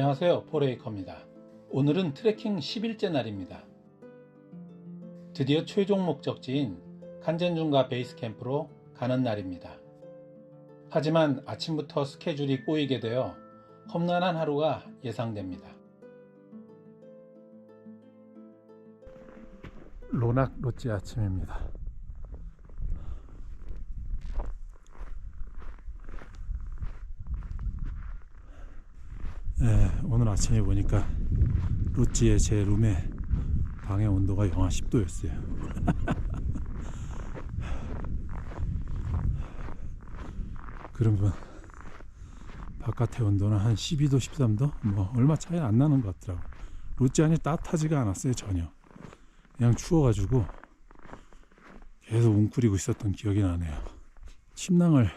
안녕하세요. 포레이커입니다. 오늘은 트레킹 10일째 날입니다. 드디어 최종 목적지인 칸젠중가 베이스 캠프로 가는 날입니다. 하지만 아침부터 스케줄이 꼬이게 되어 험난한 하루가 예상됩니다. 로낙 롯지 아침입니다 예, 오늘 아침에 보니까 로찌의 제 룸의 방의 온도가 영하 10도였어요. 그러면 바깥의 온도는 한 12도, 13도? 뭐 얼마 차이 안 나는 것 같더라고. 로찌 안이 따뜻하지가 않았어요, 전혀. 그냥 추워가지고 계속 웅크리고 있었던 기억이 나네요. 침낭을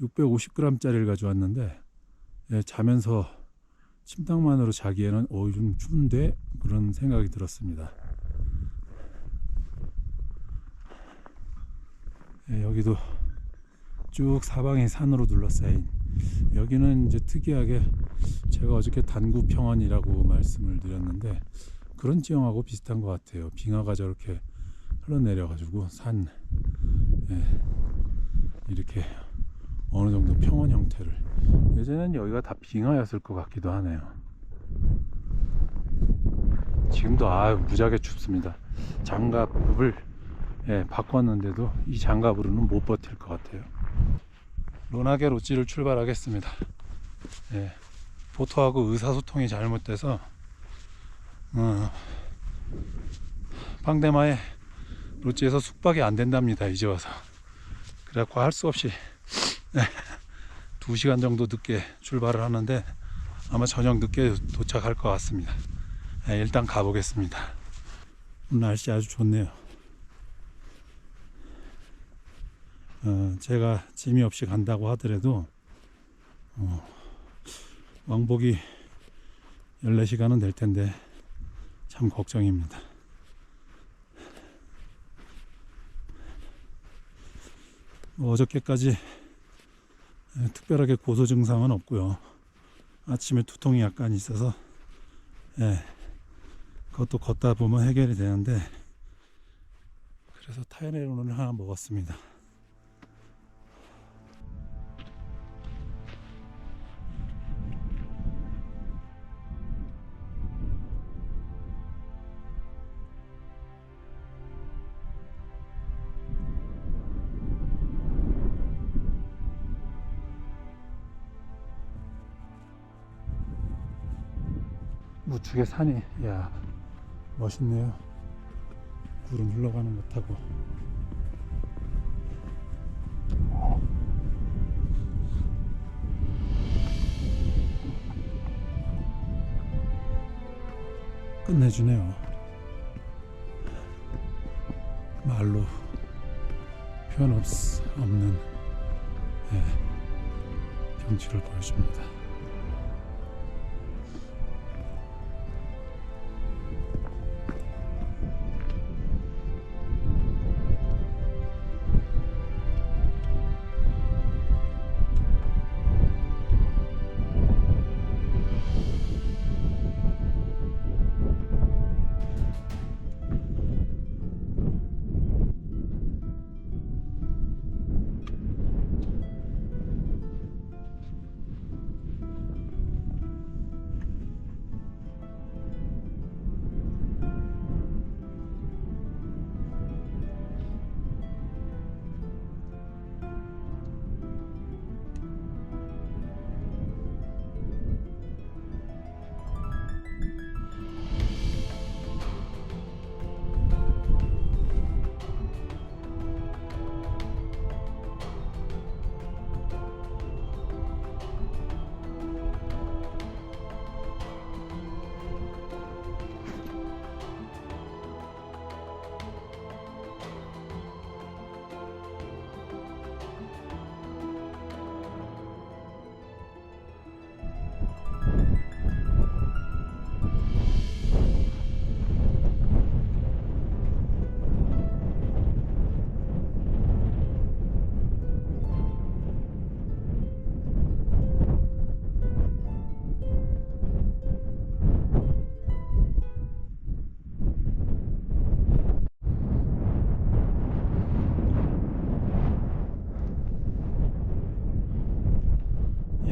650g짜리를 가져왔는데 예, 자면서 침낭만으로 자기에는 어, 좀 추운데 그런 생각이 들었습니다. 예, 여기도 쭉 사방이 산으로 둘러싸인 여기는 이제 특이하게 제가 어저께 단구 평원이라고 말씀을 드렸는데 그런 지형하고 비슷한 것 같아요. 빙하가 저렇게 흘러내려 가지고 산 예, 이렇게 어느 정도 평원 형태를. 예전엔 여기가 다 빙하였을 것 같기도 하네요. 지금도 아유 무지하게 춥습니다. 장갑을 예, 바꿨는데도 이 장갑으로는 못 버틸 것 같아요. 로나게 로찌를 출발하겠습니다. 예, 보토하고 의사소통이 잘못돼서 어, 방대마에 로찌에서 숙박이 안 된답니다 이제 와서. 그래갖고 할 수 없이 네, 2시간 정도 늦게 출발을 하는데 아마 저녁 늦게 도착할 것 같습니다. 네, 일단 가보겠습니다. 오늘 날씨 아주 좋네요. 어, 제가 짐이 없이 간다고 하더라도 어, 왕복이 14시간은 될 텐데 참 걱정입니다. 뭐 어저께까지 예, 특별하게 고소 증상은 없고요. 아침에 두통이 약간 있어서 예, 그것도 걷다 보면 해결이 되는데 그래서 타이레놀을 하나 먹었습니다. 우측에 산이 야 멋있네요. 구름 흘러가는 것 타고 끝내주네요. 말로 표현 없, 없는 예, 경치를 보여줍니다.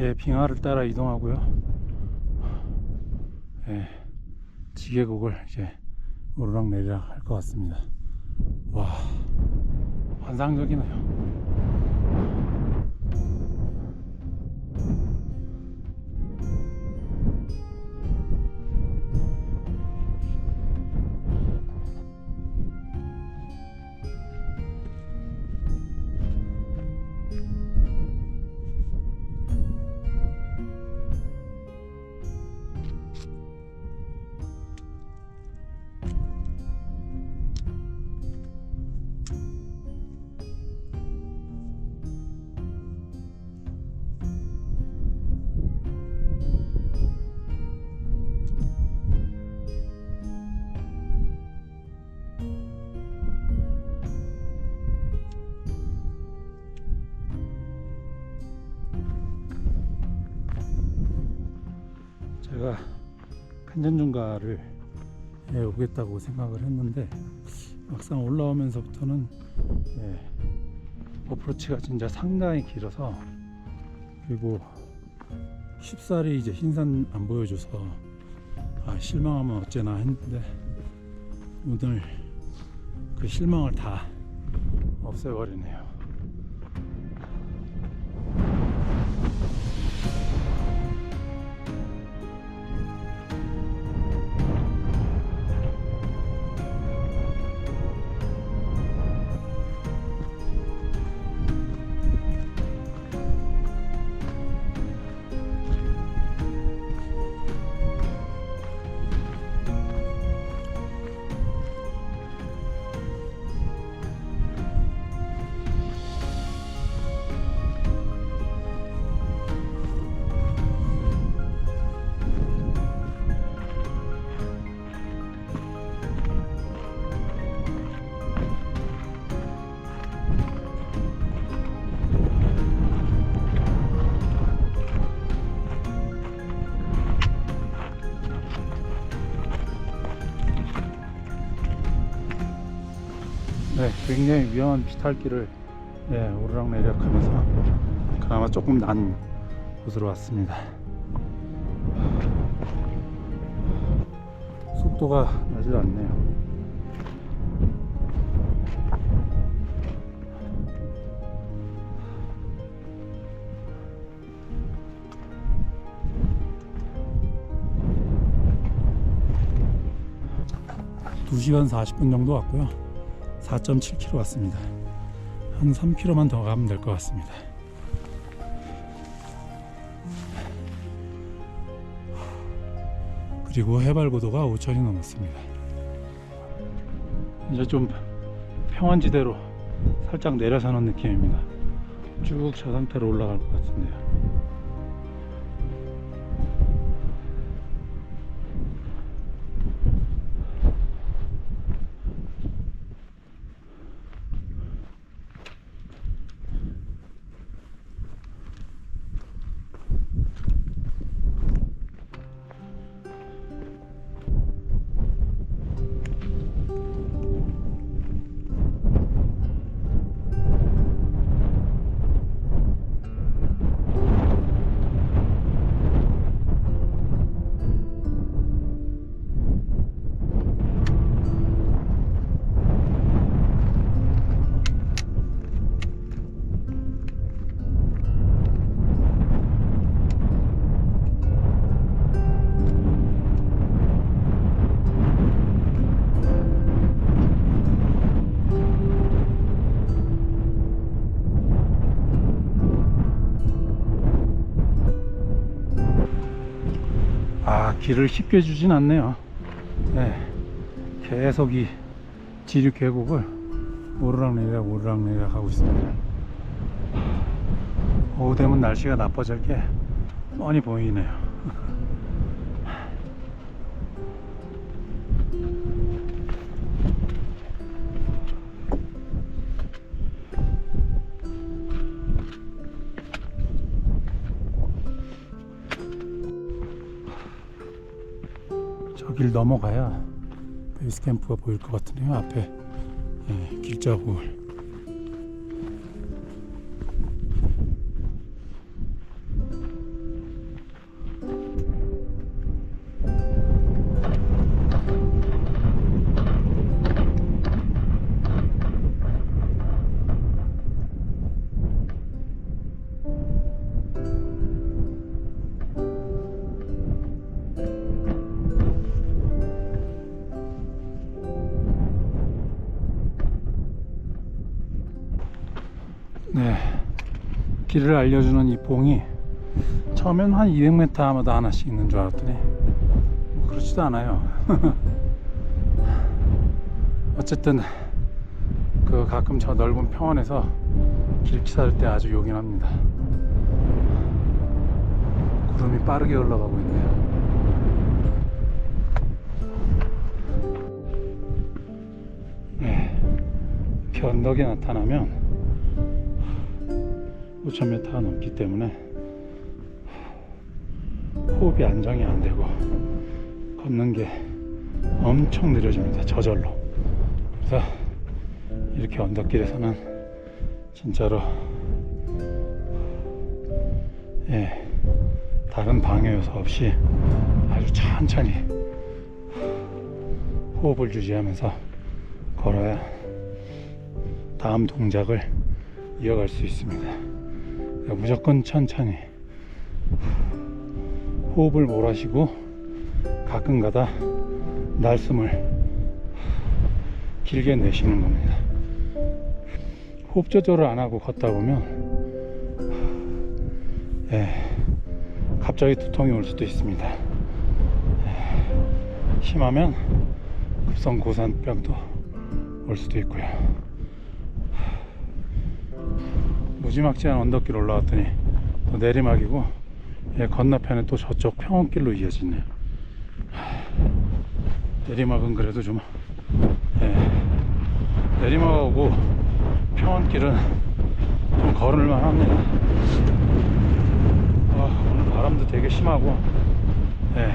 예, 빙하를 따라 이동하고요. 예, 지계곡을 이제 오르락 내리락 할 것 같습니다. 와, 환상적이네요. 간전중가를 예, 오겠다고 생각을 했는데 막상 올라오면서부터는 예, 어프로치가 진짜 상당히 길어서 그리고 쉽사리 이제 흰산 안 보여줘서 아, 실망하면 어째나 했는데 오늘 그 실망을 다 없애버리네요. 굉장히 위험한 비탈길을 예, 오르락내리락하면서 그나마 조금 난 곳으로 왔습니다. 속도가 나질 않네요. 두시간 40분 정도 왔고요. 4.7km 왔습니다. 한 3km만 더 가면 될 것 같습니다. 그리고 해발 고도가 5천이 넘었습니다. 이제 좀 평원지대로 살짝 내려서는 느낌입니다. 쭉 저 상태로 올라갈 것 같은데요. 길을 쉽게 주진 않네요. 네. 계속 이 지류 계곡을 오르락내리락 오르락내리락 하고 있습니다. 오후 되면 날씨가 나빠질 게 뻔히 보이네요. 넘어가야 베이스 캠프가 보일 것 같으네요. 앞에 예, 길자국을. 길을 알려주는 이 봉이 처음엔 한 200m마다 하나씩 있는 줄 알았더니 뭐 그렇지도 않아요. 어쨌든 그 가끔 저 넓은 평원에서 길치살 때 아주 요긴합니다. 구름이 빠르게 흘러가고 있네요. 네, 언덕이 나타나면 5,000m가 넘기 때문에 호흡이 안정이 안 되고 걷는 게 엄청 느려집니다. 저절로. 그래서 이렇게 언덕길에서는 진짜로 예, 다른 방해 요소 없이 아주 천천히 호흡을 유지하면서 걸어야 다음 동작을 이어갈 수 있습니다. 무조건 천천히 호흡을 몰아쉬고 가끔가다 날숨을 길게 내쉬는 겁니다. 호흡 조절을 안 하고 걷다 보면 예, 갑자기 두통이 올 수도 있습니다. 예, 심하면 급성 고산병도 올 수도 있고요. 무지막지한 언덕길 올라왔더니 또 내리막이고 예, 건너편에 또 저쪽 평원길로 이어지네요. 내리막은 그래도 좀 예, 내리막하고 평원길은 좀 걸을만 합니다. 아, 오늘 바람도 되게 심하고 예,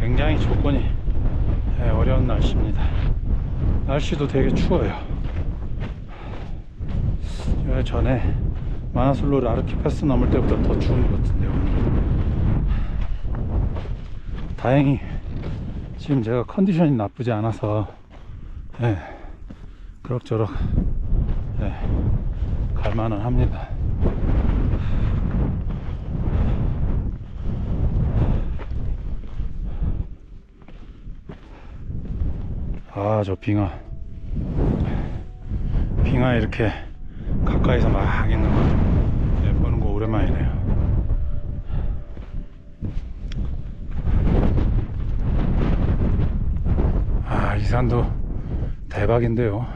굉장히 조건이 예, 어려운 날씨입니다. 날씨도 되게 추워요. 요 전에 마나슬로 아르키 패스 넘을 때보다 더 추운 것 같은데요. 다행히 지금 제가 컨디션이 나쁘지 않아서 예, 그럭저럭 예, 갈만은 합니다. 아, 저 빙하. 빙하 이렇게 가까이서 막 있는 거 예, 보는 거 오랜만이네요. 아, 이 산도 대박인데요.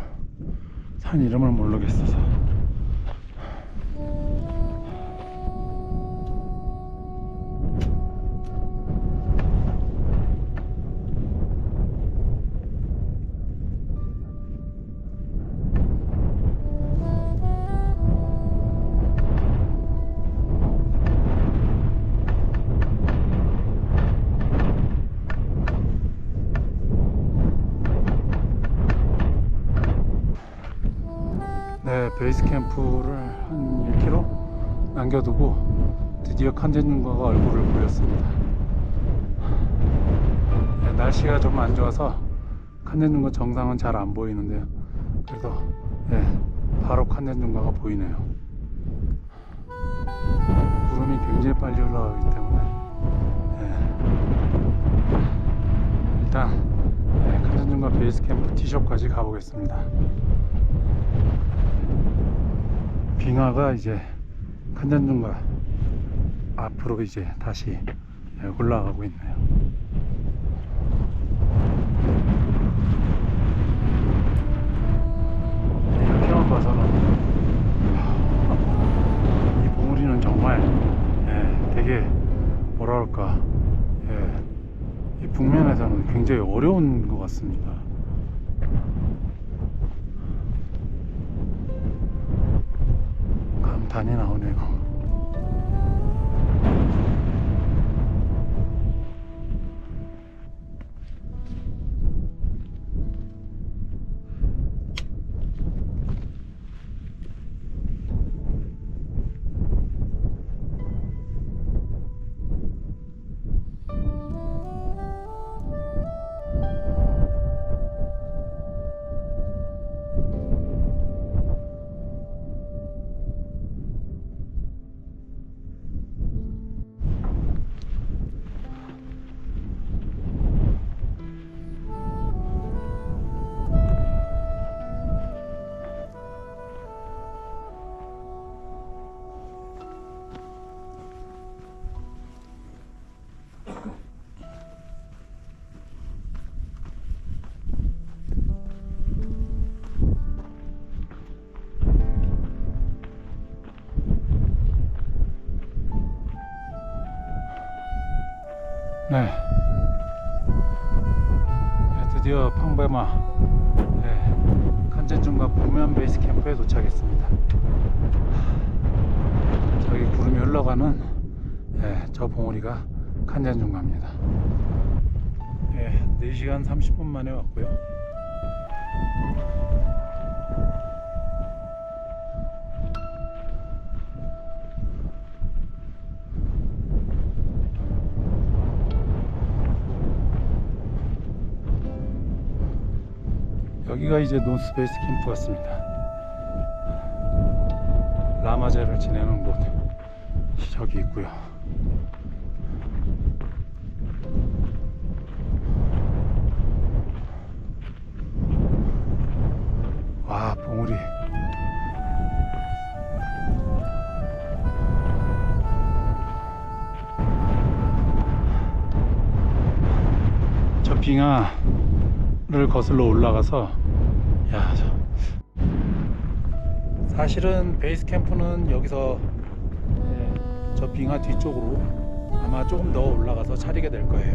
산 이름을 모르겠어서. 베이스 캠프를 한 1km 남겨두고 드디어 컨텐츠가 얼굴을 보였습니다. 네, 날씨가 좀 안 좋아서 컨텐츠가 정상은 잘 안 보이는데요. 그래도 네, 바로 컨텐츠가가 보이네요. 구름이 굉장히 빨리 올라가기 때문에 네, 일단 네, 컨텐츠가 베이스 캠프 티숍까지 가보겠습니다. 빙하가 이제 간전중과 앞으로 이제 다시 예, 올라가고 있네요. 이렇게만 봐서는 하, 이 봉우리는 정말 예, 되게 그럴까 예, 이 북면에서는 굉장히 어려운 것 같습니다. 감탄이 나오네요. 네. 네, 드디어 팡베마 네, 칸젠중과 북면 베이스 캠프에 도착했습니다. 저기 구름이 흘러가는 네, 저 봉우리가 칸젠중가입니다. 네, 4시간 30분 만에 왔고요. 여기가 이제 노스베이스 캠프 같습니다. 라마제를 지내는 곳 저기 있고요. 와 봉우리 저 빙하를 거슬러 올라가서 야 저. 사실은 베이스 캠프는 여기서 예, 저 빙하 뒤쪽으로 아마 조금 더 올라가서 차리게 될 거예요.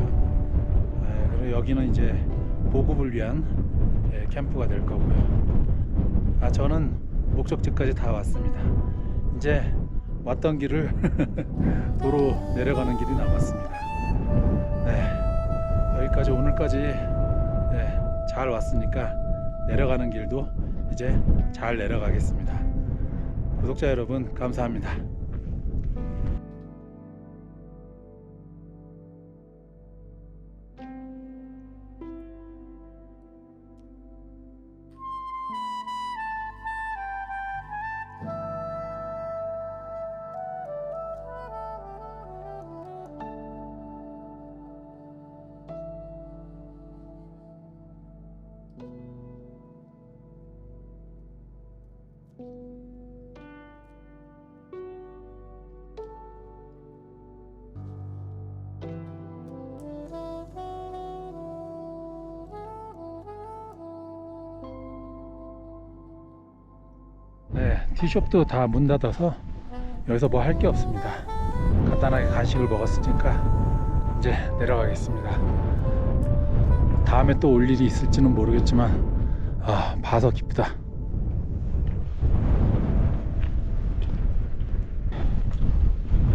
예, 그리고 여기는 이제 보급을 위한 예, 캠프가 될 거고요. 아 저는 목적지까지 다 왔습니다. 이제 왔던 길을 도로 내려가는 길이 남았습니다. 네, 여기까지 오늘까지 네, 잘 왔으니까 내려가는 길도 이제 잘 내려가겠습니다. 구독자 여러분 감사합니다. 티숍도 다 문 닫아서 여기서 뭐 할 게 없습니다. 간단하게 간식을 먹었으니까 이제 내려가겠습니다. 다음에 또 올 일이 있을지는 모르겠지만 아 봐서 기쁘다.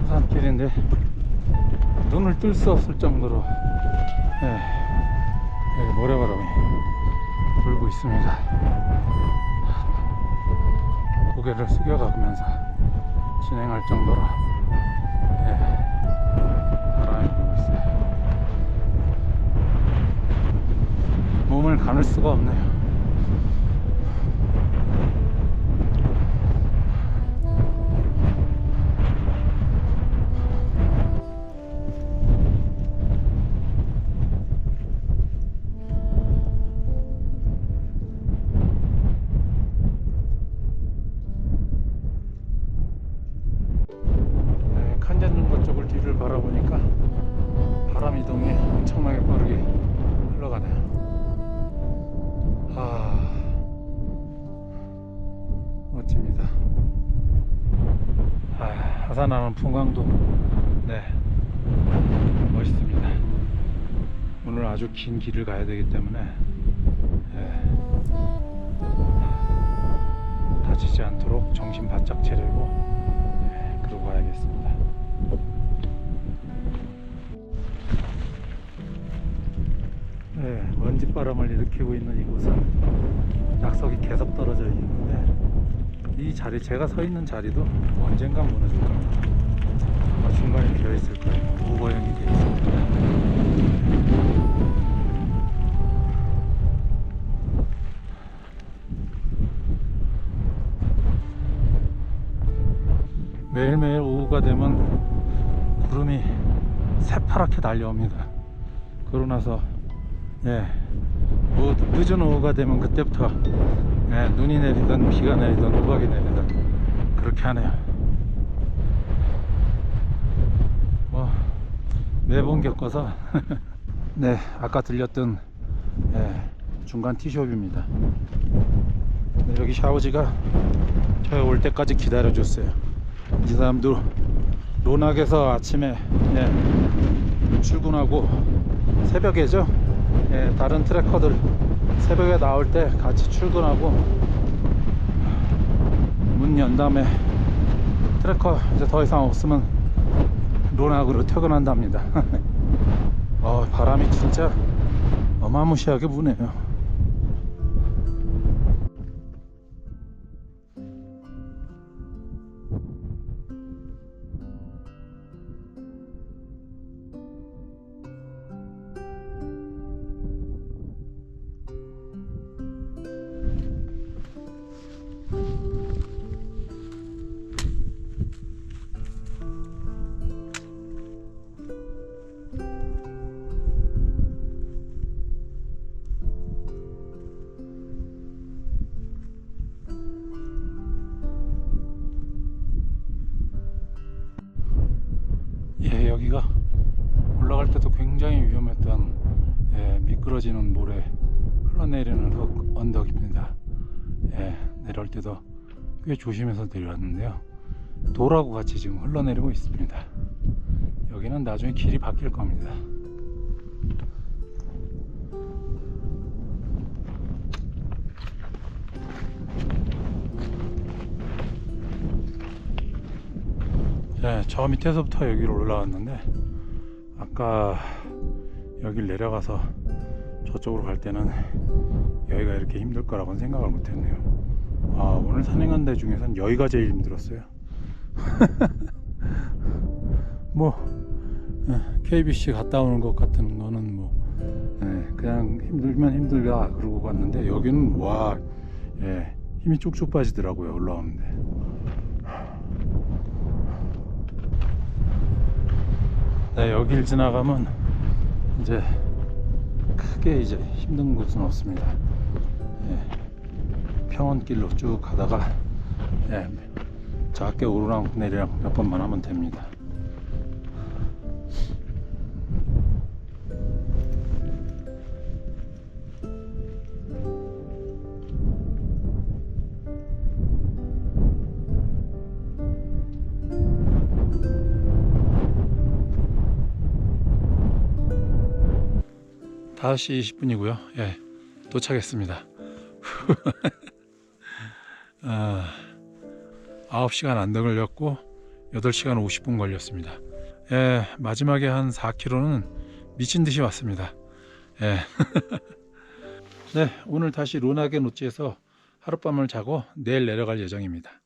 산길인데 눈을 뜰 수 없을 정도로 네, 모래바람이 불고 있습니다. 고개를 숙여가면서 진행할 정도로 예, 바람이 불고 있어요. 몸을 가눌 수가 없네요. 하산하는 풍광도 네 멋있습니다. 오늘 아주 긴 길을 가야 되기 때문에 예, 다치지 않도록 정신 바짝 차리고 네, 그러고 가야겠습니다. 네, 먼지바람을 일으키고 있는 이곳은 낙석이 계속 떨어져 있는데 이 자리, 제가 서 있는 자리도 언젠간 무너질 겁니다. 아마 중간에 비어 있을 거예요. 우거형이 되어 있습니다. 매일매일 오후가 되면 구름이 새파랗게 달려옵니다. 그러고 나서 예, 뭐 늦은 오후가 되면 그때부터 예, 눈이 내리든 비가 내리든 우박이 내리든 그렇게 하네요. 뭐 매번 겪어서 네 아까 들렸던 예, 중간 티숍입니다. 네, 여기 샤워지가 저올 때까지 기다려 줬어요. 이 사람도 로낙에서 아침에 예, 출근하고 새벽에죠. 예, 다른 트래커들 새벽에 나올 때 같이 출근하고 문 연 다음에 트래커 이제 더 이상 없으면 론악으로 퇴근한답니다. 어, 바람이 진짜 어마무시하게 부네요. 때도 꽤 조심해서 내려왔는데요. 돌하고 같이 지금 흘러내리고 있습니다. 여기는 나중에 길이 바뀔 겁니다. 네, 저 밑에서부터 여기로 올라왔는데 아까 여길 내려가서 저쪽으로 갈 때는 여기가 이렇게 힘들 거라고는 생각을 못했네요. 아 오늘 산행한 데 중에선 여기가 제일 힘들었어요. 뭐 예, KBC 갔다 오는 것 같은 거는 뭐 예, 그냥 힘들면 힘들다 그러고 갔는데 여기는 와 예, 힘이 쭉쭉 빠지더라고요 올라오는데. 네, 여길 지나가면 이제 크게 이제 힘든 곳은 없습니다. 예, 평원길로 쭉 가다가 예, 작게 오르락 내리락 몇 번만 하면 됩니다. 다섯 시 20분이고요. 예, 도착했습니다. 아, 9시간 안 걸렸고 8시간 50분 걸렸습니다. 예, 마지막에 한 4km는 미친 듯이 왔습니다. 예. 네, 오늘 다시 로나게 노지에서 하룻밤을 자고 내일 내려갈 예정입니다.